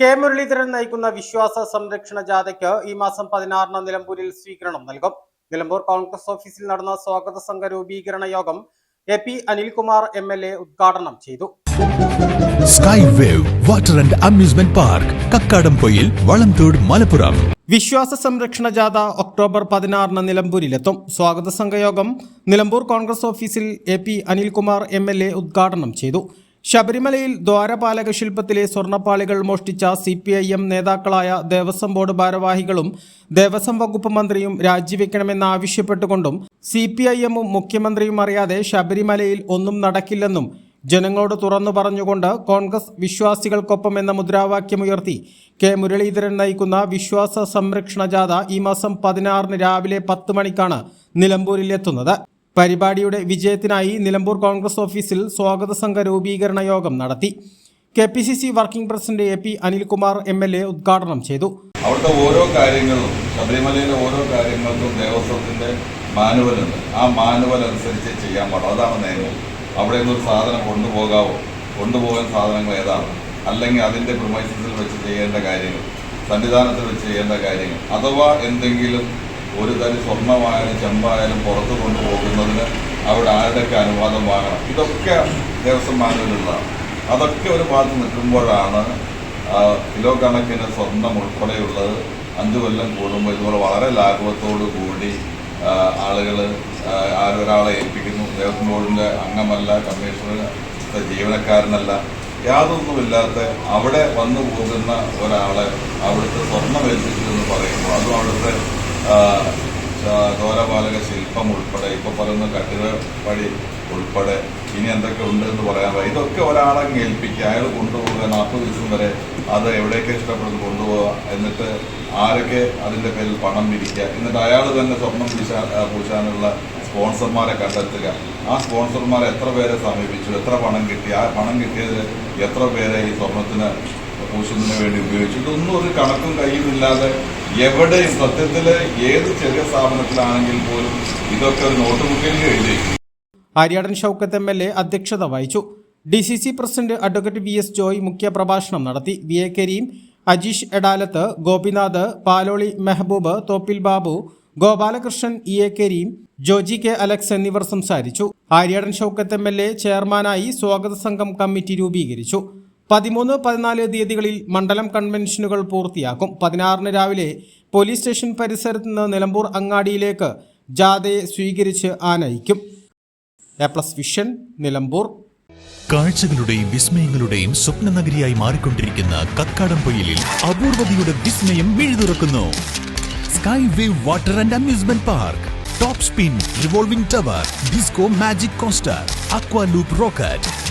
K Muraleedharan നയിക്കുന്ന വിശ്വാസ സംരക്ഷണ ജാഥയ്ക്ക് ഈ മാസം പതിനാറിന് നിലമ്പൂരിൽ സ്വീകരണം നൽകും. നിലമ്പൂർ കോൺഗ്രസ് ഓഫീസിൽ നടന്ന സ്വാഗത സംഘ രൂപീകരണ യോഗം A P Anilkumar M L A ഉദ്ഘാടനം ചെയ്തു. Sky wave water and amusement park Kakkadampoyil Valamthode Malappuram. വിശ്വാസ സംരക്ഷണ ജാഥ ഒക്ടോബർ പതിനാറിന് നിലമ്പൂരിലെത്തും. സ്വാഗത സംഘയോഗം നിലമ്പൂർ കോൺഗ്രസ് ഓഫീസിൽ A P Anilkumar M L A ഉദ്ഘാടനം ചെയ്തു. ശബരിമലയിൽ ദ്വാരപാലക ശില്പത്തിലെ സ്വർണപ്പാളികൾ മോഷ്ടിച്ച സി പി ഐ എം നേതാക്കളായ ദേവസ്വം ബോർഡ് ഭാരവാഹികളും ദേവസ്വം വകുപ്പ് മന്ത്രിയും രാജിവെക്കണമെന്നാവശ്യപ്പെട്ടുകൊണ്ടും സി പി ഐ എമ്മും മുഖ്യമന്ത്രിയും അറിയാതെ ശബരിമലയിൽ ഒന്നും നടക്കില്ലെന്നും ജനങ്ങളോട് തുറന്നു പറഞ്ഞുകൊണ്ട് കോൺഗ്രസ് വിശ്വാസികൾക്കൊപ്പം എന്ന മുദ്രാവാക്യമുയർത്തി കെ മുരളീധരൻ നയിക്കുന്ന വിശ്വാസ സംരക്ഷണ ജാഥ ഈ മാസം പതിനാറിന് രാവിലെ പത്ത് മണിക്കാണ് നിലമ്പൂരിലെത്തുന്നത്. പരിപാടിയുടെ വിജയത്തിനായി നിലമ്പൂർ കോൺഗ്രസ് ഓഫീസിൽ സ്വാഗത സംഘ രൂപീകരണ യോഗം നടത്തി. K P C C working president A P Anilkumar M L A ഉദ്ഘാടനം ചെയ്തു. അവിടുത്തെ ഓരോ കാര്യങ്ങളും ശബരിമലയിലെ ഓരോ കാര്യങ്ങൾക്കും ദേവസ്വത്തിന്റെ മാനുവലുണ്ട്. ആ മാനുവൽ അനുസരിച്ച് ചെയ്യാൻ പാടും. അതാണ് നിയമം അവിടെ നിന്ന് ഒരു സാധനം കൊണ്ടുപോകാവോ? കൊണ്ടുപോകാൻ സാധനങ്ങൾ ഏതാണ്? അല്ലെങ്കിൽ അതിന്റെ പ്രൊമൈസസിൽ വെച്ച് ചെയ്യേണ്ട കാര്യങ്ങൾ സന്നിധാനത്തിൽ വെച്ച് ചെയ്യേണ്ട കാര്യങ്ങൾ അഥവാ എന്തെങ്കിലും ഒരു തരി സ്വർണമായാലും ചെമ്പായാലും പുറത്തു കൊണ്ടുപോകുന്നതിന് അവിടെ ആരുടെയൊക്കെ അനുവാദം വാങ്ങണം. ഇതൊക്കെ ദേവസ്വം മാനുവലുള്ളതാണ് അതൊക്കെ ഒരു ഭാഗത്ത് നിൽക്കുമ്പോഴാണ് കിലോ കണക്കിന് സ്വർണം ഉൾപ്പെടെയുള്ളത് അഞ്ചു കൊല്ലം കൂടുമ്പോൾ ഇതുപോലെ വളരെ ലാഘവത്തോടു കൂടി ആളുകൾ ആരൊരാളെ ഏൽപ്പിക്കുന്നു. ദേവസ്വം ബോർഡിന്റെ അംഗമല്ല കമ്മീഷണർ ജീവനക്കാരനല്ല. യാതൊന്നുമില്ലാത്ത അവിടെ വന്നു പോകുന്ന ഒരാളെ അവിടുത്തെ സ്വർണം ഏൽപ്പിച്ചു എന്ന് പറയുമ്പോൾ അതും അവിടുത്തെ ദ്വാരപാലക ശില്പം ഉൾപ്പെടെ ഇപ്പൊ പറയുന്ന കട്ടിടപ്പടി ഉൾപ്പെടെ ഇനി എന്തൊക്കെ ഉണ്ട് എന്ന് പറയാൻ പറ്റും ഇതൊക്കെ ഒരാളെ ഏൽപ്പിക്കുക. അയാൾ കൊണ്ടുപോവുക നാൽപ്പത് ദിവസം വരെ അത് എവിടേക്ക് ഇഷ്ടപ്പെടുന്നു കൊണ്ടുപോവുക എന്നിട്ട് ആരൊക്കെ അതിന്റെ പേരിൽ പണം പിരിക്കുക എന്നിട്ട് അയാൾ തന്നെ സ്വർണം പൂശാ പൂശാനുള്ള സ്പോൺസർമാരെ കണ്ടെത്തുക. ആ സ്പോൺസർമാരെ എത്ര പേരെ സമീപിച്ചു? എത്ര പണം കിട്ടി? ആ പണം കിട്ടിയതിൽ എത്ര പേരെ ഈ സ്വർണത്തിന് പൂശുന്നതിന് വേണ്ടി ഉപയോഗിച്ചു. ഇതൊന്നും ഒരു കണക്കും കയ്യുമില്ലാതെ എവിടെയും സത്യത്തിൽ ഏത് ചെറിയ സ്ഥാപനത്തിലാണെങ്കിൽ പോലും ഇതൊക്കെ ഒരു നോട്ട് ബുക്കിൽ എഴുതി Aryadan Shoukath M L A അധ്യക്ഷത വഹിച്ചു. D C C president advocate V S Joy മുഖ്യപ്രഭാഷണം നടത്തി. V A Kareem Ajeesh Edalath Gopinath Paloli Mehaboob Thoppil Babu Gopalakrishnan E A Kareem Joji K Alex എന്നിവർ സംസാരിച്ചു. Aryadan Shoukath M L A ചെയർമാനായി സ്വാഗത സംഘം committee രൂപീകരിച്ചു. പതിമൂന്ന് പതിനാല് തീയതികളിൽ മണ്ഡലം കൺവെൻഷനുകൾ പൂർത്തിയാക്കും. പതിനാറിന് രാവിലെ പോലീസ് സ്റ്റേഷൻ പരിസരത്ത് നിന്ന് നിലമ്പൂർ അങ്ങാടിയിലേക്ക് ജാഥയെ സ്വീകരിച്ച് ആനയിക്കും. A plus vision Nilambur. കാഴ്ചകളുടെയും വിസ്മയങ്ങളുടെയും സ്വപ്ന നഗരിയായി മാറിക്കൊണ്ടിരിക്കുന്ന കക്കാടംപൊയിലിൽ അപൂർവതയുടെ വിസ്മയം മിഴുതുറക്കുന്നു sky wave water and amusement park top spin revolving tower disco magic coaster aqua loop rocket